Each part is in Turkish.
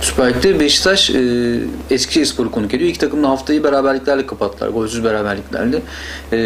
Süper Lig'de Beşiktaş e, Eskişehirspor'u konuk ediyor. İki takım da haftayı beraberliklerle kapattılar. Golsüz beraberliklerle. E,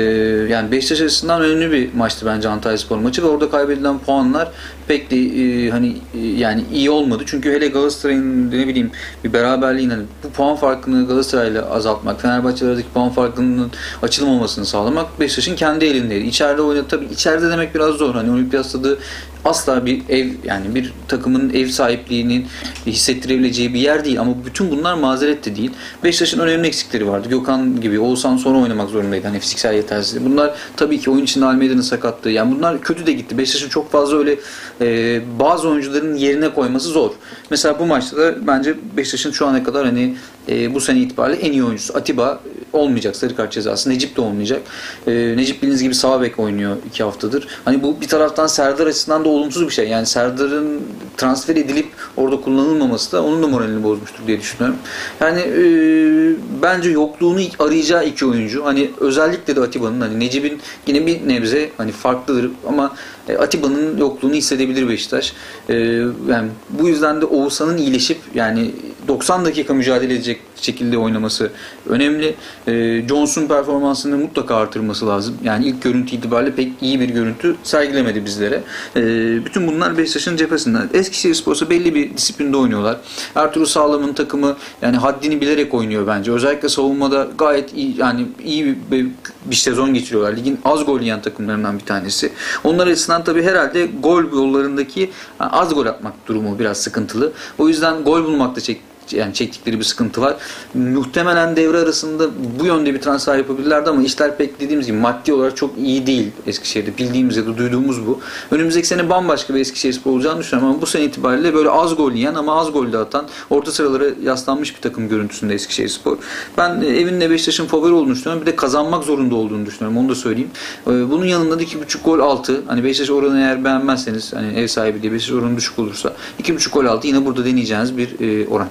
yani Beşiktaş açısından önemli bir maçtı bence Antalyaspor maçı ve orada kaybedilen puanlar pek de e, hani e, yani iyi olmadı. Çünkü hele Galatasaray'ın ne bileyim bir beraberliğin hani bu puan farkını Galatasaray'la azaltmak, Fenerbahçe aradaki puan farkının açılmamasını sağlamak Beşiktaş'ın kendi elindeydi. İçeride oynadı tabii içeride demek biraz zor. Hani olimpiyat stadı asla bir ev yani bir takımın ev sahipliğinin hissettirebileceği bir yer değil ama bütün bunlar mazeret de değil. Beşiktaş'ın önemli eksikleri vardı. Gökhan gibi Oğuzhan sonra oynamak zorundaydı. Hani fiziksel yetersizliği. Bunlar tabii ki oyun içinde Almeida'nın sakatlığı. Yani bunlar kötü de gitti. Beşiktaş'ın çok fazla öyle e, bazı oyuncuların yerine koyması zor. Mesela bu maçta da bence Beşiktaş'ın şu ana kadar hani e, bu sene itibariyle en iyi oyuncusu Atiba olmayacak sarı kart cezası. Necip de olmayacak. E, Necip bildiğiniz gibi sağ bek oynuyor iki haftadır. Hani bu bir taraftan Serdar açısından da olumsuz bir şey. Yani Serdar'ın transfer edilip orada kullanılmaması da onun da moralini bozmuştur diye düşünüyorum. Yani e, bence yokluğunu arayacağı iki oyuncu. Hani özellikle de Atiba'nın hani Necip'in yine bir nebze hani farklıdır ama e, Atiba'nın yokluğunu hissedebilir Beşiktaş. E, yani bu yüzden de Oğuzhan'ın iyileşip yani 90 dakika mücadele edecek şekilde oynaması önemli. E, Johnson performansını mutlaka artırması lazım. Yani ilk görüntü itibariyle pek iyi bir görüntü sergilemedi bizlere. E, bütün bunlar Beşiktaş'ın cephesinden. Eskişehirspor'sa belli bir disiplinde oynuyorlar. Ertuğrul Sağlam'ın takımı yani haddini bilerek oynuyor bence. Özellikle savunmada gayet iyi yani iyi bir, bir sezon geçiriyorlar. Ligin az gol yiyen takımlarından bir tanesi. Onlar açısından tabii herhalde gol yollarındaki az gol atmak durumu biraz sıkıntılı. O yüzden gol bulmakta çek yani çektikleri bir sıkıntı var. Muhtemelen devre arasında bu yönde bir transfer yapabilirlerdi ama işler pek dediğimiz gibi maddi olarak çok iyi değil Eskişehir'de. Bildiğimiz ya da duyduğumuz bu. Önümüzdeki sene bambaşka bir Eskişehirspor olacağını düşünüyorum ama bu sene itibariyle böyle az gol yiyen ama az gol de atan orta sıralara yaslanmış bir takım görüntüsünde Eskişehirspor. Ben evinde Beşiktaş'ın favori olduğunu düşünüyorum. Bir de kazanmak zorunda olduğunu düşünüyorum. Onu da söyleyeyim. Bunun yanında da 2.5 gol altı. Hani Beşiktaş oranı eğer beğenmezseniz hani ev sahibi diye Beşiktaş oranı düşük olursa 2.5 gol altı yine burada deneyeceğiniz bir oran.